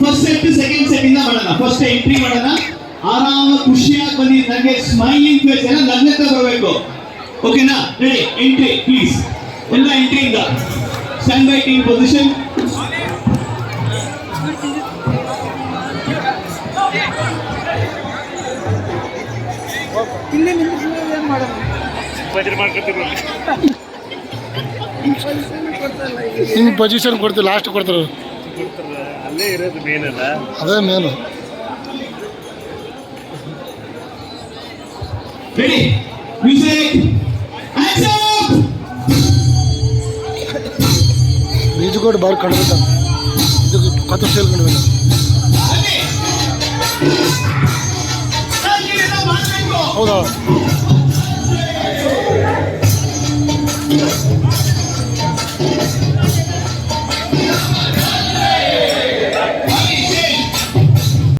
First set second set ಇಂದ ಮಾಡೋಣ. First entry ಮಾಡೋಣ. ಆರಾಮ, ಖುಷಿಯಾಗಿ ಬನ್ನಿ. ಸ್ಮೈಲಿಂಗ್ ಫೇಸ್ ಎಲ್ಲ ಬರಬೇಕು. ಓಕೆನಾ ರೆಡಿ ಎಂಟ್ರಿ ಪ್ಲೀಸ್ ಎಲ್ಲ ಎಂಟ್ರಿಯಿಂದ ಸ್ಟ್ಯಾಂಡ್ ಬೈ ಟೀಮ್ ಪೊಸಿಷನ್ ಇಲ್ಲಿ ನಿಂತು ಏನು ಮಾಡೋದು? ಪೊಸಿಷನ್ ಕೊಡ್ತೀವಿ ಲಾಸ್ಟ್ ಕೊಡ್ತಾರೆ ಕೊಡ್ತಾರೆ. ಅಲ್ಲೇ ಇರೋದು ಮೇನ್ ಅಲ್ಲ. ಅದೇ ಮೇನು ರೆಡಿ ಮ್ಯೂಸಿಕ್ ಆಕ್ಷನ್ ಬೀಜ ಕೂಡ ಬಾರ್ ಕಂಡ್ಬಿಟ್ಟು ಇದು ಕತ್ತು ಸೇಲ್ ಹೌದಾ